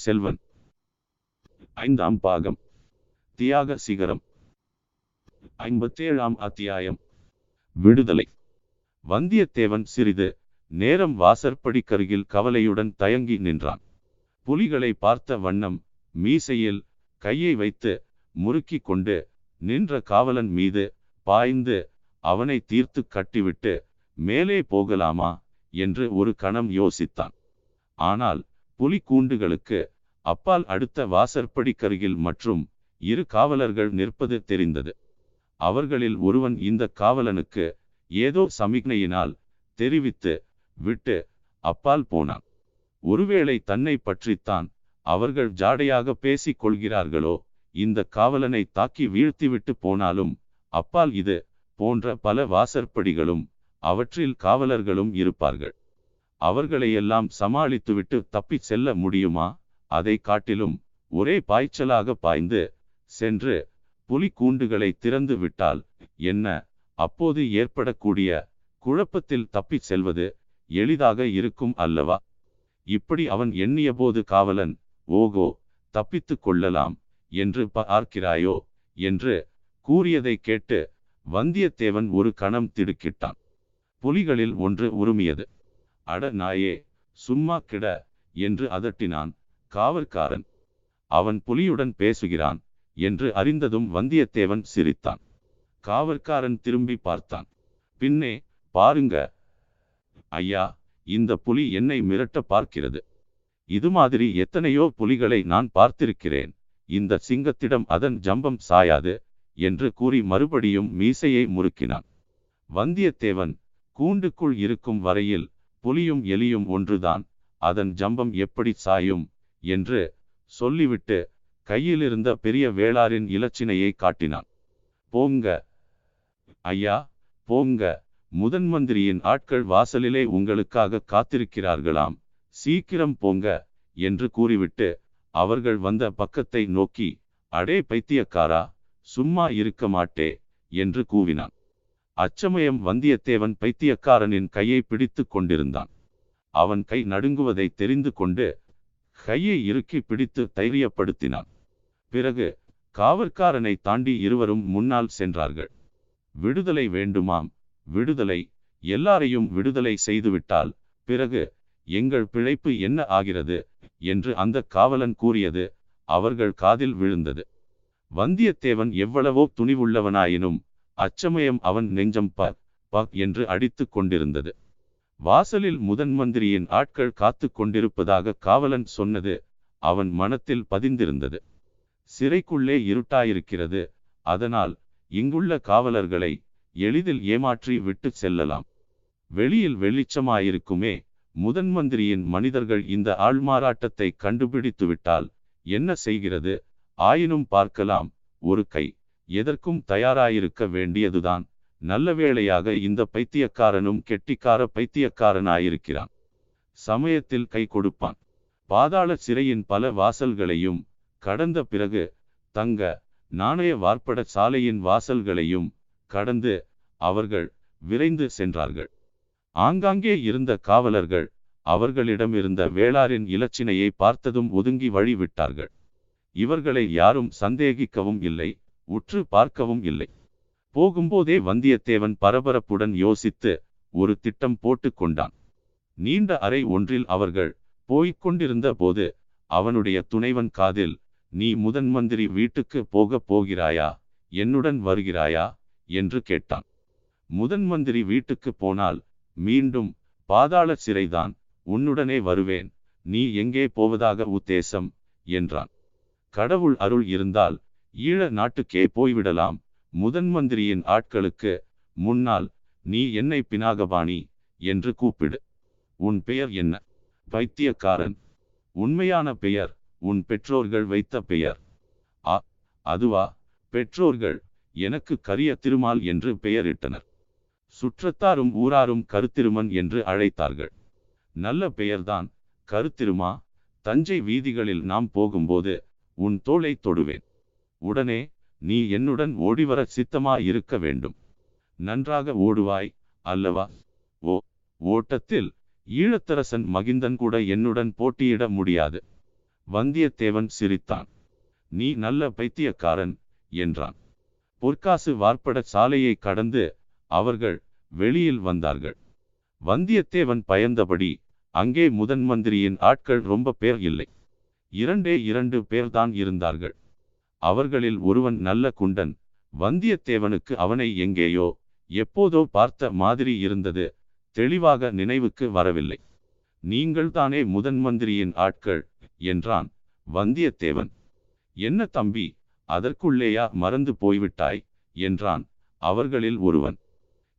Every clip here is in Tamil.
பொன்னியின் செல்வன். ஐந்தாம் பாகம். தியாக சிகரம். ஐம்பத்தேழாம் அத்தியாயம். விடுதலை. வந்தியத்தேவன் சிறிது நேரம் வாசற்படிக்கருகில் கவலையுடன் தயங்கி நின்றான். புலிகளை பார்த்த வண்ணம் மீசையில் கையை வைத்து முறுக்கி கொண்டு நின்ற காவலன் மீது பாய்ந்து அவனை தீர்த்து கட்டிவிட்டு மேலே போகலாமா என்று ஒரு கணம் யோசித்தான். ஆனால் புலிக்கூண்டுகளுக்கு அப்பால் அடுத்த வாசற்படிக்கருகில் மற்றும் இரு காவலர்கள் நிற்பது தெரிந்தது. அவர்களில் ஒருவன் இந்த காவலனுக்கு ஏதோ சமிக்ஞையினால் தெரிவித்து விட்டு அப்பால் போனான். ஒருவேளை தன்னை பற்றித்தான் அவர்கள் ஜாடையாக பேசிக் கொள்கிறார்களோ இந்த காவலனை தாக்கி வீழ்த்திவிட்டு போனாலும் அப்பால் இது போன்ற பல வாசற்படிகளும் அவற்றில் காவலர்களும் இருப்பார்கள். அவர்களையெல்லாம் சமாளித்துவிட்டு தப்பிச் செல்ல முடியுமா? அதை காட்டிலும் ஒரே பாய்ச்சலாக பாய்ந்து சென்று புலி கூண்டுகளை திறந்து விட்டால் என்ன? அப்போது ஏற்படக்கூடிய குழப்பத்தில் தப்பிச் செல்வது எளிதாக இருக்கும் அல்லவா? இப்படி அவன் எண்ணியபோது காவலன் ஓகோ தப்பித்து கொள்ளலாம் என்று பார்க்கிறாயோ? என்று கூறியதை கேட்டு வந்தியத்தேவன் ஒரு கணம் திடுக்கிட்டான். புலிகளில் ஒன்று உருமியது. அட நாயே சும்மா கிட என்று அதட்டினான் காவற்காரன். அவன் புலியுடன் பேசுகிறான் என்று அறிந்ததும் வந்தியத்தேவன் சிரித்தான். காவற்காரன் திரும்பி பார்த்தான். பின்னே பாருங்க. ஐயா இந்த புலி என்னை மிரட்ட பார்க்கிறது. இது மாதிரி எத்தனையோ புலிகளை நான் பார்த்திருக்கிறேன். இந்த சிங்கத்திடம் அதன் ஜம்பம் சாயாது என்று கூறி மறுபடியும் மீசையை முறுக்கினான். வந்தியத்தேவன் கூண்டுக்குள் இருக்கும் வரையில் புலியும் எலியும் ஒன்றுதான். அதன் ஜம்பம் எப்படி சாயும்? என்று சொல்லிவிட்டு கையிலிருந்த பெரிய வேளாரின் இலச்சினையை காட்டினான். போங்க. ஐயா போங்க. முதன் மந்திரியின் ஆட்கள் வாசலிலே உங்களுக்காக காத்திருக்கிறார்களாம். சீக்கிரம் போங்க என்று கூறிவிட்டு அவர்கள் வந்த பக்கத்தை நோக்கி அடே பைத்தியக்காரா சும்மா இருக்க மாட்டே என்று கூவினான். அச்சமயம் வந்தியத்தேவன் பைத்தியக்காரனின் கையை பிடித்து கொண்டிருந்தான். அவன் கை நடுங்குவதை தெரிந்து கொண்டு கையை இறுக்கி பிடித்து தைரியப்படுத்தினான். பிறகு காவற்காரனை தாண்டி இருவரும் முன்னால் சென்றார்கள். விடுதலை வேண்டுமாம் விடுதலை எல்லாரையும் விடுதலை செய்துவிட்டால் பிறகு எங்கள் பிழைப்பு என்ன ஆகிறது? என்று அந்த காவலன் கூறியது அவர்கள் காதில் விழுந்தது. வந்தியத்தேவன் எவ்வளவோ துணிவுள்ளவனாயினும் அச்சமயம் அவன் நெஞ்சம் பக் பக் என்று அடித்து கொண்டிருந்தது. வாசலில் முதன் மந்திரியின் ஆட்கள் காத்து கொண்டிருப்பதாக காவலன் சொன்னது அவன் மனத்தில் பதிந்திருந்தது. சிறைக்குள்ளே இருட்டாயிருக்கிறது அதனால் இங்குள்ள காவலர்களை எளிதில் ஏமாற்றி விட்டு செல்லலாம். வெளியில் வெளிச்சமாயிருக்குமே முதன் மந்திரியின் மனிதர்கள் இந்த ஆள்மாறாட்டத்தை கண்டுபிடித்து விட்டால் என்ன செய்கிறது? ஆயினும் பார்க்கலாம் ஒரு கை எதற்கும் தயாராயிருக்க வேண்டியதுதான். நல்ல வேளையாக இந்த பைத்தியக்காரனும் கெட்டிக்கார பைத்தியக்காரனாயிருக்கிறான். சமயத்தில் கை கொடுப்பான். பாதாள சிறையின் பல வாசல்களையும் கடந்த பிறகு தங்க நாணய வார்ப்பட சாலையின் வாசல்களையும் கடந்து அவர்கள் விரைந்து சென்றார்கள். ஆங்காங்கே இருந்த காவலர்கள் அவர்களிடமிருந்த வேளாரின் இலச்சினையை பார்த்ததும் ஒதுங்கி வழி விட்டார்கள் இவர்களை யாரும் சந்தேகிக்கவும் இல்லை. உற்று பார்க்கவும் இல்லை. போகும்போதே வந்தியத்தேவன் பரபரப்புடன் யோசித்து ஒரு திட்டம் போட்டு கொண்டான். நீண்ட அறை ஒன்றில் அவர்கள் போய்க் கொண்டிருந்த போது அவனுடைய துணைவன் காதில் நீ முதன் மந்திரி வீட்டுக்கு போகப் போகிறாயா? என்னுடன் வருகிறாயா? என்று கேட்டான். முதன் மந்திரி வீட்டுக்கு போனால் மீண்டும் பாதாள சிறைதான் உன்னுடனே வருவேன் நீ எங்கே போவதாக உத்தேசம் என்றான். கடவுள் அருள் இருந்தால் ஈழ நாட்டுக்கே போய்விடலாம். முதன் மந்திரியின் ஆட்களுக்கு முன்னால் நீ என்னை பினாகபாணி என்று கூப்பிடு. உன் பெயர் என்ன? பைத்தியக்காரன். உண்மையான பெயர் உன் பெற்றோர்கள் வைத்த பெயர். ஆ அதுவா? பெற்றோர்கள் எனக்கு கரிய திருமால் என்று பெயரிட்டனர். சுற்றத்தாரும் ஊராரும் கருத்திருமன் என்று அழைத்தார்கள். நல்ல பெயர்தான். கருத்திருமா? தஞ்சை வீதிகளில் நாம் போகும்போது உன் தோளை தொடுவேன். உடனே நீ என்னுடன் ஓடிவர சித்தமாயிருக்க வேண்டும். நன்றாக ஓடுவாய் அல்லவா ஓ ஓட்டத்தில் ஈழத்தரசன் மகிந்தன் கூட என்னுடன் போட்டியிட முடியாது வந்தியத்தேவன் சிரித்தான். நீ நல்ல பைத்தியக்காரன் என்றான். பொற்காசு வார்ப்பட சாலையை கடந்து அவர்கள் வெளியில் வந்தார்கள். வந்தியத்தேவன் பயந்தபடி அங்கே முதன் மந்திரியின் ஆட்கள் ரொம்ப பேர் இல்லை. இரண்டே இரண்டு பேர்தான் இருந்தார்கள். அவர்களில் ஒருவன் நல்ல குண்டன் வந்தியத்தேவனுக்கு அவனை எங்கேயோ எப்போதோ பார்த்த மாதிரி இருந்தது தெளிவாக நினைவுக்கு வரவில்லை. நீங்கள்தானே முதன் மந்திரியின் ஆட்கள் என்றான் வந்தியத்தேவன். என்ன தம்பி அதற்குள்ளேயா மறந்து போய்விட்டாய்? என்றான் அவர்களில் ஒருவன்.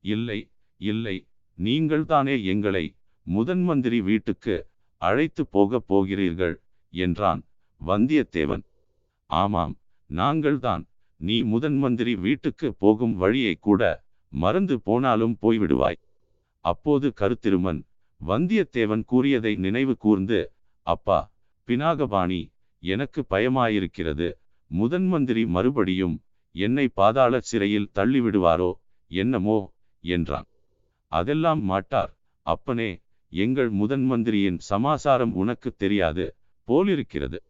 இல்லை இல்லை நீங்கள்தானே எங்களை முதன் மந்திரி வீட்டுக்கு அழைத்து போகப் போகிறீர்கள் என்றான் வந்தியத்தேவன். ஆமாம் நாங்கள்தான். நீ முதன் மந்திரி வீட்டுக்கு போகும் வழியை கூட மறந்து போனாலும் போய்விடுவாய். அப்போது கருத்திருமன் வந்தியத்தேவன் கூறியதை நினைவு கூர்ந்து அப்பா பினாகபாணி எனக்கு பயமாயிருக்கிறது. முதன் மந்திரி மறுபடியும் என்னை பாதாள சிறையில் தள்ளிவிடுவாரோ என்னமோ? என்றான். அதெல்லாம் மாட்டார். அப்பனே எங்கள் முதன் மந்திரியின் சமாசாரம் உனக்கு தெரியாது போலிருக்கிறது.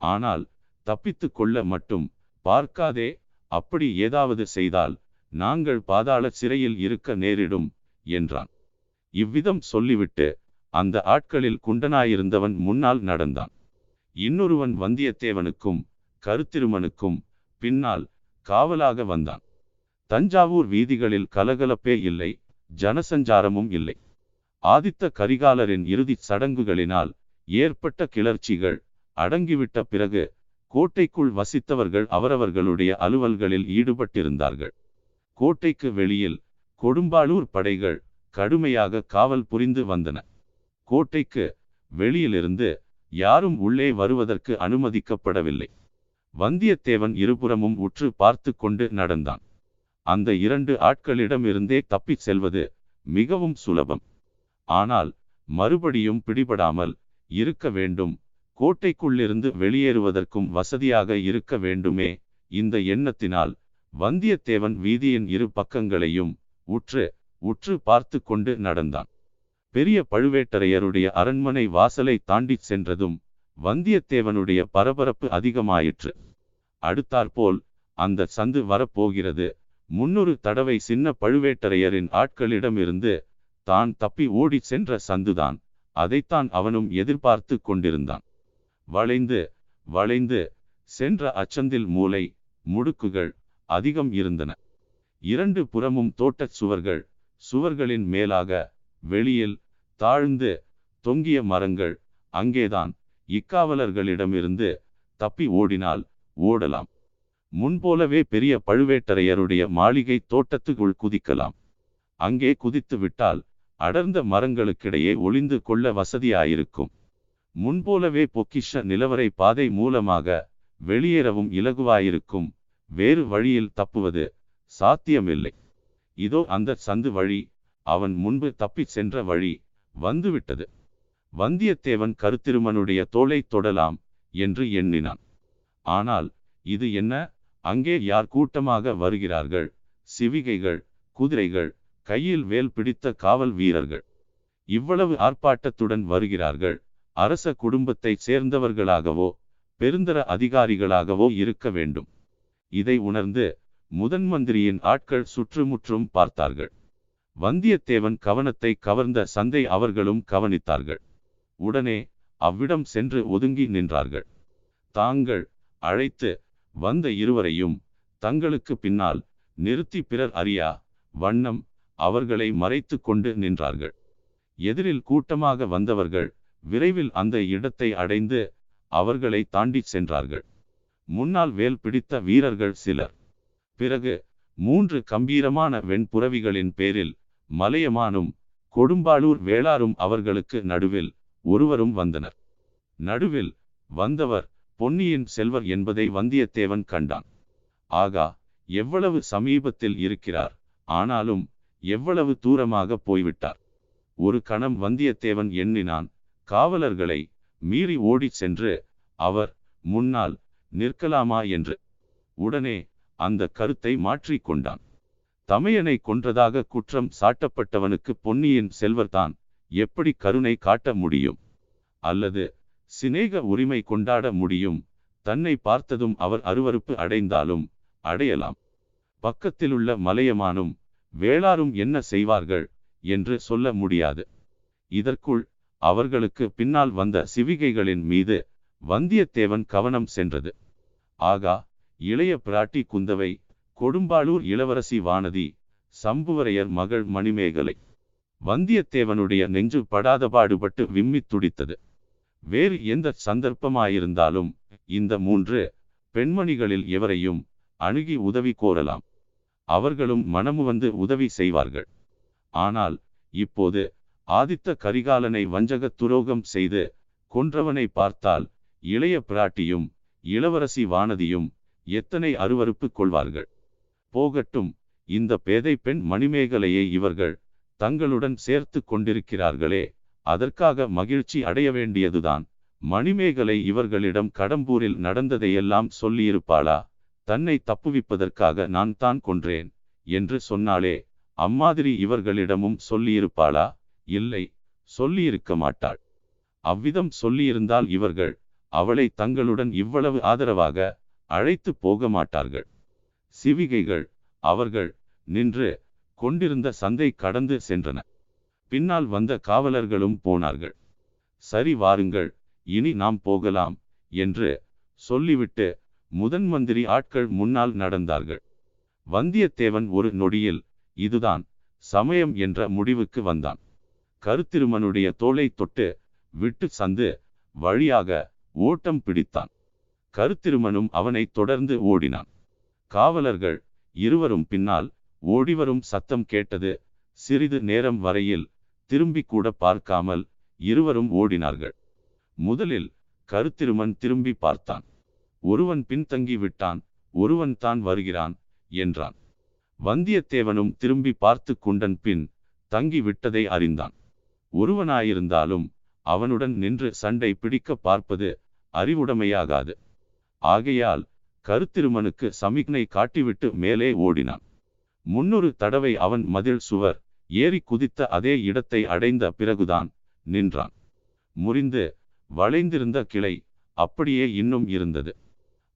ஆனால் தப்பித்து கொள்ள மட்டும் பார்க்காதே அப்படி ஏதாவது செய்தால் நாங்கள் பாதாள சிறையில் இருக்க நேரிடும் என்றான். இவ்விதம் சொல்லிவிட்டு அந்த ஆட்களில் குண்டனாயிருந்தவன் முன்னால் நடந்தான். இன்னொருவன் வந்தியத்தேவனுக்கும் கருத்திருமனுக்கும் பின்னால் காவலாக வந்தான். தஞ்சாவூர் வீதிகளில் கலகலப்பே இல்லை ஜனசஞ்சாரமும் இல்லை. ஆதித்த கரிகாலரின் இறுதிச் சடங்குகளினால் ஏற்பட்ட கிளர்ச்சிகள் அடங்கிவிட்ட பிறகு கோட்டைக்குள் வசித்தவர்கள் அவரவர்களுடைய அலுவல்களில் ஈடுபட்டிருந்தார்கள். கோட்டைக்கு வெளியில் கொடும்பாளூர் படைகள் கடுமையாக காவல் புரிந்து வந்தன. கோட்டைக்கு வெளியிலிருந்து யாரும் உள்ளே வருவதற்கு அனுமதிக்கப்படவில்லை. வந்தியத்தேவன் இருபுறமும் உற்று பார்த்து கொண்டு நடந்தான். அந்த இரண்டு ஆட்களிடமிருந்தே தப்பிச் செல்வது மிகவும் சுலபம். ஆனால் மறுபடியும் பிடிபடாமல் இருக்க வேண்டும் கோட்டைக்குள்ளிருந்து வெளியேறுவதற்கும் வசதியாக இருக்க வேண்டுமே. இந்த எண்ணத்தினால் வந்தியத்தேவன் வீதியின் இரு பக்கங்களையும் உற்று உற்று பார்த்து கொண்டு நடந்தான். பெரிய பழுவேட்டரையருடைய அரண்மனை வாசலை தாண்டிச் சென்றதும் வந்தியத்தேவனுடைய பரபரப்பு அதிகமாயிற்று. அடுத்தாற்போல் அந்த சந்து வரப்போகிறது. முன்னொரு தடவை சின்ன பழுவேட்டரையரின் ஆட்களிடமிருந்து தான் தப்பி ஓடிச் சென்ற சந்துதான். அதைத்தான் அவனும் எதிர்பார்த்து கொண்டிருந்தான். வளைந்து வளைந்து சென்ற அச்சந்தில் மூலை முடுக்குகள் அதிகம் இருந்தன. இரண்டு புறமும் தோட்டச் சுவர்கள் சுவர்களின் மேலாக வெளியில் தாழ்ந்து தொங்கிய மரங்கள் அங்கேதான் இக்காவலர்களிடமிருந்து தப்பி ஓடினால் ஓடலாம். முன்போலவே பெரிய பழுவேட்டரையருடைய மாளிகை தோட்டத்துக்குள் குதிக்கலாம். அங்கே குதித்து விட்டால் அடர்ந்த மரங்களுக்கிடையே ஒளிந்து கொள்ள வசதியாயிருக்கும். முன்போலவே பொக்கிஷ நிலவரை பாதை மூலமாக வெளியேறவும் இலகுவாயிருக்கும். வேறு வழியில் தப்புவது சாத்தியமில்லை. இதோ அந்த சந்து வழி அவன் முன்பு தப்பிச் சென்ற வழி வந்துவிட்டது. வந்தியத்தேவன் கருத்திருமனுடைய தோலை தொடலாம் என்று எண்ணினான். ஆனால் இது என்ன? அங்கே யார் கூட்டமாக வருகிறார்கள்? சிவிகைகள் குதிரைகள் கையில் வேல் பிடித்த காவல் வீரர்கள். இவ்வளவு ஆர்ப்பாட்டத்துடன் வருகிறார்கள். அரச குடும்பத்தைச் சேர்ந்தவர்களாகவோ பெருந்தர அதிகாரிகளாகவோ இருக்க வேண்டும். இதை உணர்ந்து முதன் மந்திரியின் ஆட்கள் சுற்றுமுற்றும் பார்த்தார்கள். வந்தியத்தேவன் கவனத்தை கவர்ந்த சந்தை அவர்களும் கவனித்தார்கள். உடனே அவ்விடம் சென்று ஒதுங்கி நின்றார்கள். தாங்கள் அழைத்து வந்த இருவரையும் தங்களுக்கு பின்னால் நிறுத்தி பிறர் அறியா வண்ணம் அவர்களை மறைத்து கொண்டு நின்றார்கள். எதிரில் கூட்டமாக வந்தவர்கள் விரைவில் அந்த இடத்தை அடைந்து அவர்களை தாண்டி சென்றார்கள். முன்னால் வேல் பிடித்த வீரர்கள் சிலர். பிறகு மூன்று கம்பீரமான வெண்புறவிகளின் பேரில் மலையமானும் கொடும்பாளூர் வேளாரும் அவர்களுக்கு நடுவில் ஒருவரும் வந்தனர். நடுவில் வந்தவர் பொன்னியின் செல்வர் என்பதை வந்தியத்தேவன் கண்டான். ஆகா எவ்வளவு சமீபத்தில் இருக்கிறார். ஆனாலும் எவ்வளவு தூரமாக போய்விட்டார். ஒரு கணம் வந்தியத்தேவன் எண்ணினான் காவலர்களை மீறி ஓடிச் சென்று அவர் முன்னால் நிற்கலாமா என்று உடனே அந்த கருத்தை மாற்றிக்கொண்டான் தமையனை கொன்றதாக குற்றம் சாட்டப்பட்டவனுக்கு பொன்னியின் செல்வர்தான் எப்படி கருணை காட்ட முடியும்? அல்லது சிநேக உரிமை கொண்டாட முடியும்? தன்னை பார்த்ததும் அவர் அருவருப்பு அடைந்தாலும் அடையலாம். பக்கத்திலுள்ள மலையமானும் வேளாரும் என்ன செய்வார்கள்? என்று சொல்ல முடியாது. இதற்குள் அவர்களுக்கு பின்னால் வந்த சிவிகைகளின் மீது வந்தியத்தேவன் கவனம் சென்றது. ஆகா இளைய பிராட்டி குந்தவை கொடும்பாளூர் இளவரசி வானதி சம்புவரையர் மகள் மணிமேகலை. வந்தியத்தேவனுடைய நெஞ்சு படாத பாடுபட்டு விம்மித் துடித்தது. வேறு எந்த சந்தர்ப்பமாயிருந்தாலும் இந்த மூன்று பெண்மணிகளில் எவரையும் அணுகி உதவி கோரலாம். அவர்களும் மனமு வந்து உதவி செய்வார்கள். ஆனால் இப்போது ஆதித்த கரிகாலனை வஞ்சகத் துரோகம் செய்து கொன்றவனை பார்த்தால் இளைய பிராட்டியும் இளவரசி வானதியும் எத்தனை அருவறுப்பு கொள்வார்கள்? போகட்டும் இந்த பேதை பெண் மணிமேகலையை இவர்கள் தங்களுடன் சேர்த்து கொண்டிருக்கிறார்களே அதற்காக மகிழ்ச்சி அடைய வேண்டியதுதான். மணிமேகலை இவர்களிடம் கடம்பூரில் நடந்ததையெல்லாம் சொல்லியிருப்பாளா? தன்னை தப்புவிப்பதற்காக நான் தான் கொன்றேன் என்று சொன்னாலே அம்மாதிரி இவர்களிடமும் சொல்லியிருப்பாளா? இல்லை சொல்லியிருக்க மாட்டாள். அவ்விதம் சொல்லியிருந்தால் இவர்கள் அவளை தங்களுடன் இவ்வளவு ஆதரவாக அழைத்து போக மாட்டார்கள். சிவிகைகள் அவர்கள் நின்று கொண்டிருந்த சந்தை கடந்து சென்றன. பின்னால் வந்த காவலர்களும் போனார்கள். சரி வாருங்கள் இனி நாம் போகலாம் என்று சொல்லிவிட்டு முதன் மந்திரி ஆட்கள் முன்னால் நடந்தார்கள். வந்தியத்தேவன் ஒரு நொடியில் இதுதான் சமயம் என்ற முடிவுக்கு வந்தான். கருத்திருமனுடைய தோலை தொட்டு விட்டு சந்து வழியாக ஓட்டம் பிடித்தான். கருத்திருமனும் அவனை தொடர்ந்து ஓடினான். காவலர்கள் இருவரும் பின்னால் ஓடிவரும் சத்தம் கேட்டது சிறிது நேரம் வரையில் திரும்பி கூட பார்க்காமல் இருவரும் ஓடினார்கள். முதலில் கருத்திருமன் திரும்பி பார்த்தான். ஒருவன் பின்தங்கி விட்டான் ஒருவன் தான் வருகிறான் என்றான். வந்தியத்தேவனும் திரும்பி பார்த்து கொண்டன் பின் தங்கி விட்டதை அறிந்தான். ஒருவனாயிருந்தாலும் அவனுடன் நின்று சண்டை பிடிக்க பார்ப்பது அறிவுடைமையாகாது. ஆகையால் கருத்திருமனுக்கு சமிக்னை காட்டிவிட்டு மேலே ஓடினான். முன்னொரு தடவை அவன் மதில் சுவர் ஏறி குதித்த அதே இடத்தை அடைந்த பிறகுதான் நின்றான். முறிந்து வளைந்திருந்த கிளை அப்படியே இன்னும் இருந்தது.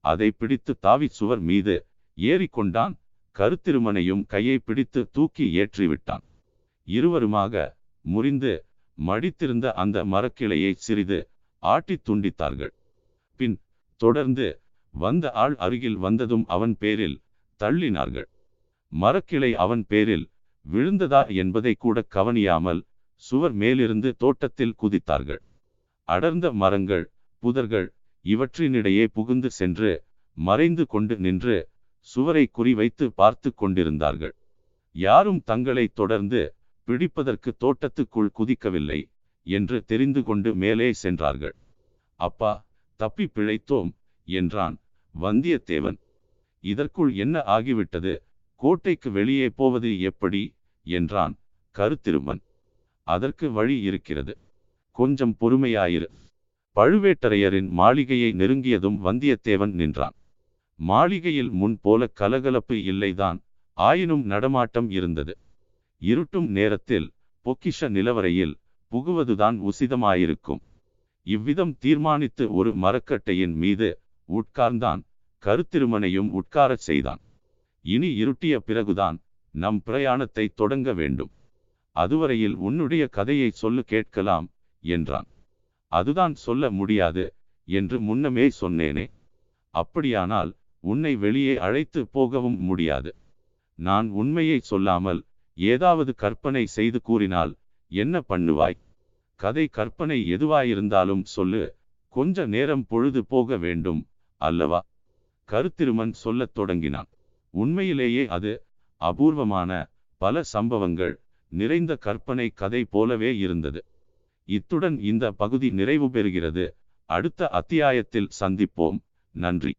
அதை பிடித்து தாவி சுவர் மீது ஏறிக்கொண்டான் கருத்திருமனையும் கையை பிடித்து தூக்கி ஏற்றிவிட்டான். இருவருமாக முறிந்து மடித்திருந்த அந்த மரக்கிளையை சிறிது ஆட்டி துண்டித்தார்கள். பின் தொடர்ந்து வந்த ஆள் அருகில் வந்ததும் அவன் பேரில் தள்ளினார்கள். மரக்கிளை அவன் பேரில் விழுந்ததா என்பதை கூட கவனியாமல் சுவர் மேலிருந்து தோட்டத்தில் குதித்தார்கள். அடர்ந்த மரங்கள் புதர்கள் இவற்றினிடையே புகுந்து சென்று மறைந்து கொண்டு நின்று சுவரை குறிவைத்து பார்த்து கொண்டிருந்தார்கள். யாரும் தங்களை தொடர்ந்து பிடிப்பதற்கு தோட்டத்துக்குள் குதிக்கவில்லை என்று தெரிந்து கொண்டு மேலே சென்றார்கள். அப்பா தப்பி பிழைத்தோம் என்றான் வந்தியத்தேவன். இதற்குள் என்ன ஆகிவிட்டது? கோட்டைக்கு வெளியே போவது எப்படி? என்றான் கருத்திருமன். அதற்கு வழி இருக்கிறது. கொஞ்சம் பொறுமையாயிரு. பழுவேட்டரையரின் மாளிகையை நெருங்கியதும் வந்தியத்தேவன் நின்றான். மாளிகையில் முன் போல கலகலப்பு இல்லைதான் ஆயினும் நடமாட்டம் இருந்தது. இருட்டும் நேரத்தில் பொக்கிஷ நிலவரையில் புகுவதுதான் உசிதமாயிருக்கும். இவ்விதம் தீர்மானித்து ஒரு மரக்கட்டையின் மீது உட்கார்ந்தான் கருத்திருமனையும் உட்காரச் செய்தான். இனி இருட்டிய பிறகுதான் நம் பிரயாணத்தை தொடங்க வேண்டும். அதுவரையில் உன்னுடைய கதையை சொல்லு கேட்கலாம் என்றான். அதுதான் சொல்ல முடியாது என்று முன்னமே சொன்னேனே. அப்படியானால் உன்னை வெளியே அழைத்து போகவும் முடியாது. நான் உண்மையை சொல்லாமல் ஏதாவது கற்பனை செய்து கூறினால் என்ன பண்ணுவாய்? கதை கற்பனை எதுவாயிருந்தாலும் சொல்லு. கொஞ்ச நேரம் பொழுது போக வேண்டும் அல்லவா? கருத்திருமன் சொல்லத் தொடங்கினான். உண்மையிலேயே அது அபூர்வமான பல சம்பவங்கள் நிறைந்த கற்பனை கதை போலவே இருந்தது. இத்துடன் இந்த பகுதி நிறைவு பெறுகிறது. அடுத்த அத்தியாயத்தில் சந்திப்போம். நன்றி.